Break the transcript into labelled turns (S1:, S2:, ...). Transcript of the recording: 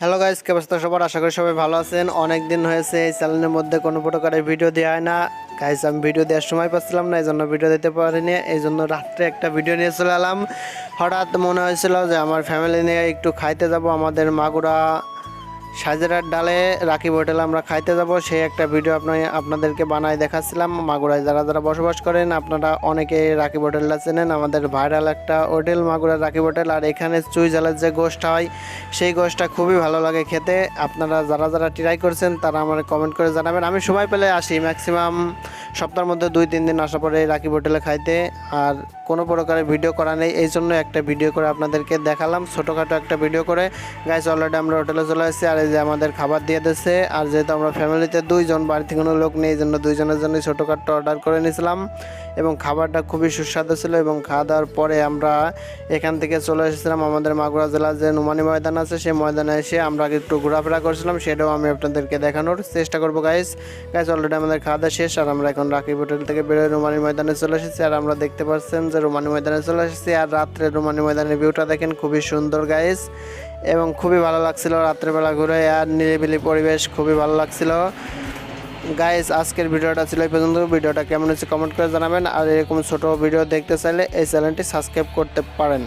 S1: Hello guys কে অবস্থা সবার? আশা করি সবাই ভালো আছেন। অনেক দিন হয়েছে, এই চ্যানেলের মধ্যে কোনো প্রকারের ভিডিও দেওয়া হয় না। গাইজ আমি ভিডিও দেওয়ার সময় পাচ্ছিলাম না এই জন্য ভিডিও দিতে পারিনি। এই জন্য রাত্রে একটা ভিডিও নিয়ে চলে এলাম। হঠাৎ মনে হয়েছিল যে আমার ফ্যামিলি নিয়ে একটু খাইতে যাব, আমাদের মাগুরা সাজেরার ডালে রাকিব হোটেলে আমরা খাইতে যাব। সেই একটা ভিডিও আপনার আপনাদেরকে বানায় দেখাচ্ছিলাম। মাগুরায় যারা যারা বসবাস করেন, আপনারা অনেকে রাকিব হোটেলটা চেনেন। আমাদের ভাইরাল একটা হোটেল মাগুরা রাকিব হোটেল। আর এখানে চুই জালের যে গোষ্ঠটা হয়, সেই গোষ্ঠটা খুবই ভালো লাগে খেতে। আপনারা যারা যারা ট্রাই করছেন, তারা আমার কমেন্ট করে জানাবেন। আমি সময় পেলে আসি। ম্যাক্সিমাম সপ্তাহের মধ্যে দুই, তিন দিন আসার পরে রাকিব হোটেলে খাইতে। আর কোনো প্রকারের ভিডিও করা নেই, এই জন্য একটা ভিডিও করে আপনাদেরকে দেখালাম, ছোটোখাটো একটা ভিডিও করে। গাইস অলরেডি আমরা হোটেলে চলে এসেছি আর এই যে আমাদের খাবার দিয়ে দিচ্ছে আর যেহেতু আমরা ফ্যামিলিতে দুইজন, বাড়িতে কোনো লোক নেই, এই জন্য দুইজনের জন্য ছোটোখাটো অর্ডার করে নিয়েছিলাম। এবং খাবারটা খুবই সুস্বাদু ছিল এবং খাওয়া দাওয়ার পরে আমরা এখান থেকে চলে এসেছিলাম আমাদের মাগুরা জেলার যে নুমানি ময়দান আছে, সেই ময়দানে এসে আমরা একটু ঘোরাফেরা করছিলাম, সেটাও আমি আপনাদেরকে দেখানোর চেষ্টা করব গাইস গাইস অলরেডি আমাদের খাওয়া দাওয়া শেষ আর আমরা এখন রাকিব হোটেল থেকে বেরোয় রুমানি ময়দানে চলে এসেছি আর আমরা দেখতে পাচ্ছেন যে রুমানি ময়দানে চলে এসেছি আর রাত্রে রুমানি ময়দানের ভিউটা দেখেন খুবই সুন্দর গাইস এবং খুবই ভালো লাগছিল রাত্রেবেলা ঘুরে আর নিরিবিলি পরিবেশ খুবই ভালো লাগছিল। গাইস আজকের ভিডিওটা ছিল এই পর্যন্ত। ভিডিওটা কেমন হচ্ছে কমেন্ট করে জানাবেন। আর এরকম ছোট ভিডিও দেখতে চাইলে এই চ্যানেলটি সাবস্ক্রাইব করতে পারেন।